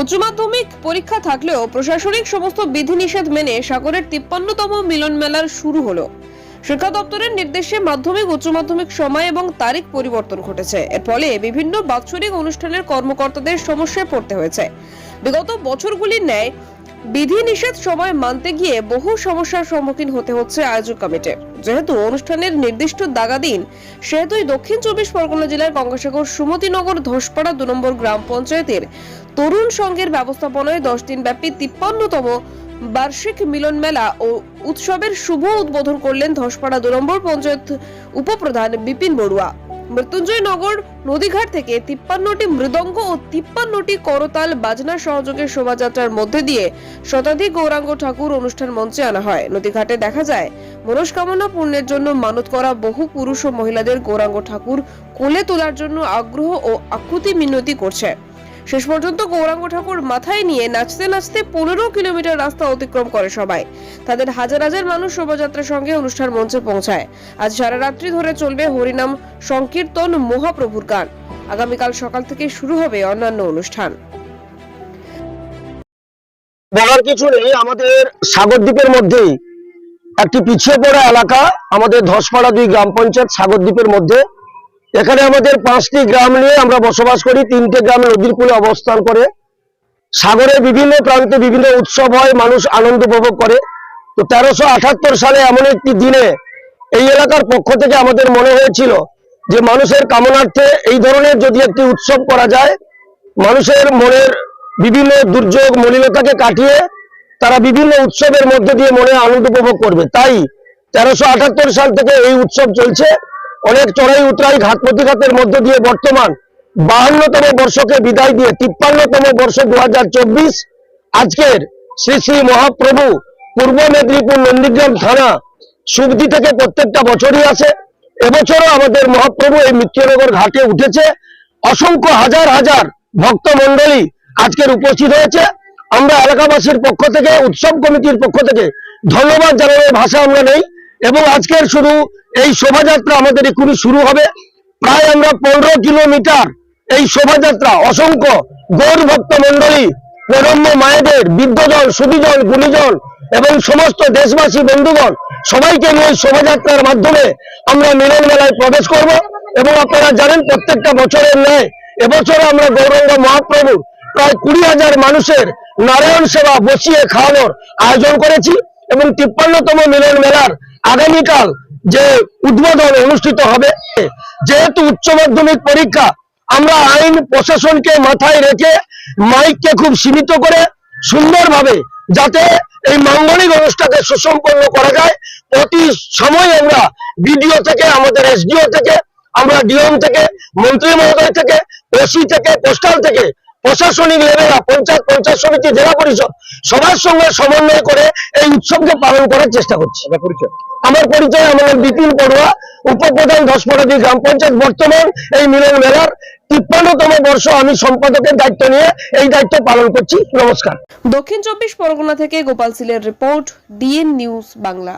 উচ্চ মাধ্যমিক পরীক্ষা থাকলেও প্রশাসনিক সমস্ত বিধিনিষেধ মেনে সাগরের তিপ্পান্নতম মিলন মেলার শুরু হলো। শিক্ষা দপ্তরের নির্দেশে মাধ্যমিক, উচ্চ মাধ্যমিক সময় এবং তারিখ পরিবর্তন ঘটেছে। এর ফলে বিভিন্ন বাৎসরিক অনুষ্ঠানের কর্মকর্তাদের সমস্যায় পড়তে হয়েছে। বিগত বছরগুলির ন্যায় বিধি নিষেধ সময় মানতে গিয়ে বহু সমস্যার সম্মুখীন হতে হচ্ছে আয়োজক কমিটির। যেহেতু অনুষ্ঠানের নির্দিষ্ট দাগা দিন সেহেতুই দক্ষিণ চব্বিশ পরগনা জেলার গঙ্গাসাগর, সুমতিনগর, ধসপাড়া দু নম্বর গ্রাম পঞ্চায়েতের তরুণ সংঘের ব্যবস্থাপনায় দশ দিন ব্যাপী তিপ্পান্নতম বার্ষিক মিলন মেলা ও উৎসবের শুভ উদ্বোধন করলেন ধসপাড়া দু নম্বর পঞ্চায়েত উপপ্রধান বিপিন বড়ুয়া। মৃত্যুঞ্জয় নগর নদীঘাট থেকে তিপ্পান্নটি মৃদঙ্গ ও তিপ্পান্নটি করতাল বাজনা সহযোগে শোভাযাত্রার মধ্যে দিয়ে শতাধিক গৌরাঙ্গ ঠাকুর অনুষ্ঠান মঞ্চে আনা হয়। নদীঘাটে দেখা যায়, মনস্কামনা পূর্ণের জন্য মানত করা বহু পুরুষ ও মহিলাদের গৌরাঙ্গ ঠাকুর কোলে তোলার জন্য আগ্রহ ও আকুতি মিনতি করছে। শেষ পর্যন্ত গৌরাঙ্গ ঠাকুর মাথায় নিয়ে নাচতে নাচতে পনেরো কিলোমিটার রাস্তা অতিক্রম করে সবাই। তাদের হাজার হাজার মানুষ শোভাযাত্রার সঙ্গে অনুষ্ঠান মঞ্চে পৌঁছায়। আজ সারা রাত্রি ধরে চলবে হরিনাম সংকীর্তন মহাপ্রভুর গান। আগামীকাল সকাল থেকে শুরু হবে অন্যান্য অনুষ্ঠান। বলার কিছু নেই, আমাদের সাগরদ্বীপের মধ্যেই। একটি পিছিয়ে পড়া এলাকা, আমাদের ধসপাড়া দুই গ্রাম পঞ্চায়েত সাগরদ্বীপের মধ্যে। এখানে আমাদের পাঁচটি গ্রাম নিয়ে আমরা বসবাস করি, তিনটে গ্রাম নদীর কূলে অবস্থান করে। সাগরে বিভিন্ন প্রান্তে বিভিন্ন উৎসব হয়, মানুষ আনন্দ উপভোগ করে। তো তেরোশো আঠাত্তর সালে এমন একটি দিনে এই এলাকার পক্ষ থেকে আমাদের মনে হয়েছিল যে মানুষের কামনার্থে এই ধরনের যদি একটি উৎসব করা যায়, মানুষের মনের বিভিন্ন দুর্যোগ মলিনতাকে কাটিয়ে তারা বিভিন্ন উৎসবের মধ্যে দিয়ে মনে আনন্দ উপভোগ করবে। তাই তেরোশো সাল থেকে এই উৎসব চলছে। অনেক চড়াই উতরাই ঘাট প্রতিঘাতের মধ্য দিয়ে বর্তমান বাহান্নতম বর্ষকে বিদায় দিয়ে তিপ্পান্নতম বর্ষ দু হাজার চব্বিশ। আজকের শ্রী শ্রী মহাপ্রভু পূর্ব মেদিনীপুর নন্দীগ্রাম থানা সুবদি থেকে প্রত্যেকটা বছরই আসে। এবছরও আমাদের মহাপ্রভু এই মৃত্যুনগর ঘাটে উঠেছে। অসংখ্য হাজার হাজার ভক্ত মন্ডলী আজকের উপস্থিত হয়েছে। আমরা এলাকাবাসীর পক্ষ থেকে, উৎসব কমিটির পক্ষ থেকে ধন্যবাদ জানানোর ভাষা আমরা নেই। এবং আজকের শুধু এই শোভাযাত্রা আমাদের এক্ষুনি শুরু হবে। প্রায় আমরা পনেরো কিলোমিটার এই শোভাযাত্রা, অসংখ্য গৌর ভক্ত মন্ডলী প্রজন্ম মায়েদের, বৃদ্ধজন সুদীজন গুণীজন এবং সমস্ত দেশবাসী, বন্ধুগণ, সবাইকে নিয়ে শোভাযাত্রার মাধ্যমে আমরা মিলন মেলায় প্রবেশ করব এবং আপনারা জানেন প্রত্যেকটা বছরের ন্যায় এবছর আমরা গৌরঙ্গ মহাপ্রভু প্রায় কুড়ি হাজার মানুষের নারায়ণ সেবা বসিয়ে খাওয়ানোর আয়োজন করেছি এবং তিপ্পান্নতম মিলন মেলার আগামীকাল যে উদ্বোধন অনুষ্ঠিত হবে, যেহেতু উচ্চ মাধ্যমিক পরীক্ষা, আমরা আইন প্রশাসনকে মাথায় রেখে মাইককে খুব সীমিত করে সুন্দরভাবে যাতে এই মাঙ্গলিক অনুষ্ঠানকে সুসম্পন্ন করা যায়। প্রতি সময় আমরা বিডিও থেকে, আমাদের এসডিও থেকে, আমরা ডিএম থেকে, মন্ত্রী মহোদয় থেকে, ওসি থেকে, পোস্টাল থেকে প্রশাসনিক লেভেল পঞ্চায়েত পঞ্চায়েত সমিতি জেলা পরিষদ সবার সঙ্গে সমন্বয় করে এই উৎসবকে পালন করার চেষ্টা করছি। আমার পরিচয় আমার বিপিন পড়ুয়া উপপ্রধান দশপরাদি গ্রাম পঞ্চায়েত। বর্তমান এই মিলন মেলার তিপ্পান্নতম বর্ষ আমি সম্পাদকের দায়িত্ব নিয়ে এই দায়িত্ব পালন করছি। নমস্কার। দক্ষিণ চব্বিশ পরগনা থেকে গোপাল সিলের রিপোর্ট ডিএন নিউজ বাংলা।